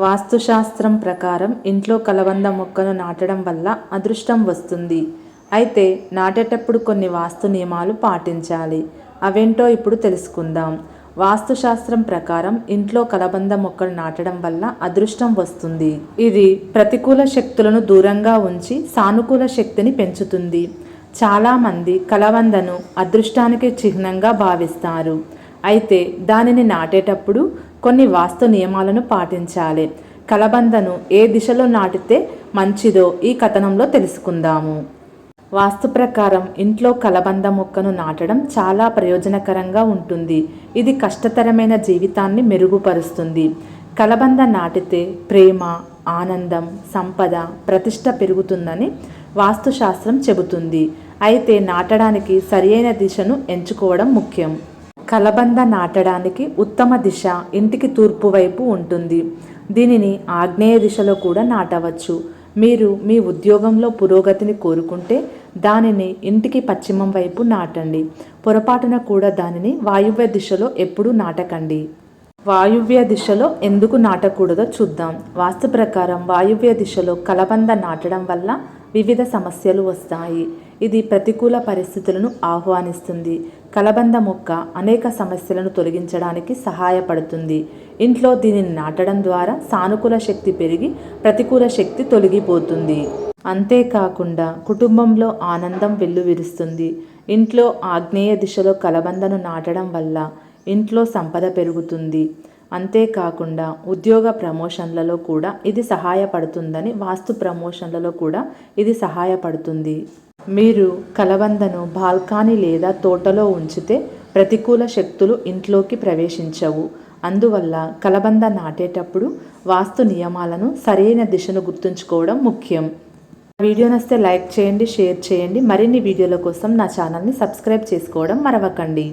వాస్తుశాస్త్రం ప్రకారం ఇంట్లో కలబంద మొక్కను నాటడం వల్ల అదృష్టం వస్తుంది. అయితే నాటేటప్పుడు కొన్ని వాస్తు నియమాలు పాటించాలి. అవేంటో ఇప్పుడు తెలుసుకుందాం. వాస్తుశాస్త్రం ప్రకారం ఇంట్లో కలబంద మొక్కలు నాటడం వల్ల అదృష్టం వస్తుంది. ఇది ప్రతికూల శక్తులను దూరంగా ఉంచి సానుకూల శక్తిని పెంచుతుంది. చాలామంది కలబందను అదృష్టానికి చిహ్నంగా భావిస్తారు. అయితే దానిని నాటేటప్పుడు కొన్ని వాస్తు నియమాలను పాటించాలి. కలబందను ఏ దిశలో నాటితే మంచిదో ఈ కథనంలో తెలుసుకుందాము. వాస్తు ప్రకారం ఇంట్లో కలబంద మొక్కను నాటడం చాలా ప్రయోజనకరంగా ఉంటుంది. ఇది కష్టతరమైన జీవితాన్ని మెరుగుపరుస్తుంది. కలబంద నాటితే ప్రేమ ఆనందం సంపద ప్రతిష్ట పెరుగుతుందని వాస్తుశాస్త్రం చెబుతుంది. అయితే నాటడానికి సరియైన దిశను ఎంచుకోవడం ముఖ్యం. కలబంద నాటడానికి ఉత్తమ దిశ ఇంటికి తూర్పు వైపు ఉంటుంది. దీనిని ఆగ్నేయ దిశలో కూడా నాటవచ్చు. మీరు మీ ఉద్యోగంలో పురోగతిని కోరుకుంటే దానిని ఇంటికి పశ్చిమం వైపు నాటండి. పొరపాటున కూడా దానిని వాయువ్య దిశలో ఎప్పుడూ నాటకండి. వాయువ్య దిశలో ఎందుకు నాటకూడదో చూద్దాం. వాస్తు ప్రకారం వాయువ్య దిశలో కలబంద నాటడం వల్ల వివిధ సమస్యలు వస్తాయి. ఇది ప్రతికూల పరిస్థితులను ఆహ్వానిస్తుంది. కలబంద మొక్క అనేక సమస్యలను తొలగించడానికి సహాయపడుతుంది. ఇంట్లో దీనిని నాటడం ద్వారా సానుకూల శక్తి పెరిగి ప్రతికూల శక్తి తొలగిపోతుంది. అంతేకాకుండా కుటుంబంలో ఆనందం వెల్లువిరుస్తుంది. ఇంట్లో ఆగ్నేయ దిశలో కలబందను నాటడం వల్ల ఇంట్లో సంపద పెరుగుతుంది. అంతేకాకుండా ఉద్యోగ ప్రమోషన్లలో కూడా ఇది సహాయపడుతుందని వాస్తు ప్రమోషన్లలో కూడా ఇది సహాయపడుతుంది. మీరు కలబందను బాల్కానీ లేదా తోటలో ఉంచితే ప్రతికూల శక్తులు ఇంట్లోకి ప్రవేశించవు. అందువల్ల కలబంద నాటేటప్పుడు వాస్తు నియమాలను సరైన దిశను గుర్తుంచుకోవడం ముఖ్యం. వీడియో నస్తే లైక్ చేయండి షేర్ చేయండి. మరిన్ని వీడియోల కోసం నా ఛానల్ని సబ్స్క్రైబ్ చేసుకోవడం మరవకండి.